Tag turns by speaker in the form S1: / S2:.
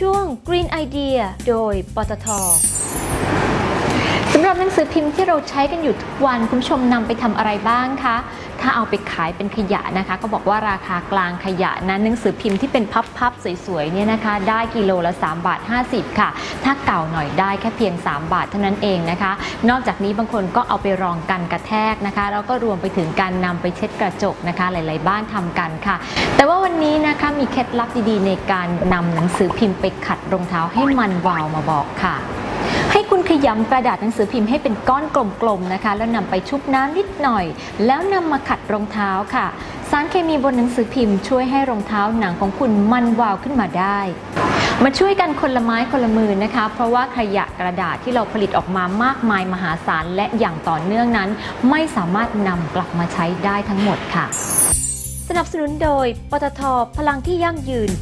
S1: ช่วง Green Idea โดย ปตทสำหรับหนังสือพิมพ์ที่เราใช้กันอยู่ทุกวัน คุณผู้ชมนำไปทำอะไรบ้างคะ ถ้าเอาไปขายเป็นขยะนะคะ ก็บอกว่าราคากลางขยะนั้นหนังสือพิมพ์ที่เป็นพับๆสวยๆเนี่ยนะคะได้กิโลละ3บาท50 ค่ะ ถ้าเก่าหน่อยได้แค่เพียง 3 บาทเท่านั้นเองนะคะ นอกจากนี้บางคนก็เอาไปรองกันกระแทกนะคะแล้วก็รวมไปถึงการนำไปเช็ดกระจกนะคะ หลาย ๆ บ้านทำกันค่ะ แต่ว่าวันนี้นะคะมีเคล็ดลับดีๆ ในการนำหนังสือพิมพ์ไปขัดรองเท้าให้มันวาวมาบอกค่ะ ให้ คุณขยำกระดาษหนังสือพิมพ์ให้เป็นก้อนกลมๆนะคะ แล้วนำไปชุบน้ำนิดหน่อย แล้วนำมาขัดรองเท้าค่ะ สารเคมีบนหนังสือพิมพ์ช่วยให้รองเท้าหนังของคุณมันวาวขึ้นมาได้มาช่วยกันคนละไม้คนละมือนะคะ เพราะว่าขยะกระดาษที่เราผลิตออกมามากมายมหาศาลและอย่างต่อเนื่องนั้น ไม่สามารถนำกลับมาใช้ได้ทั้งหมดค่ะ สนับสนุนโดยปตทพลังที่ยั่งยืน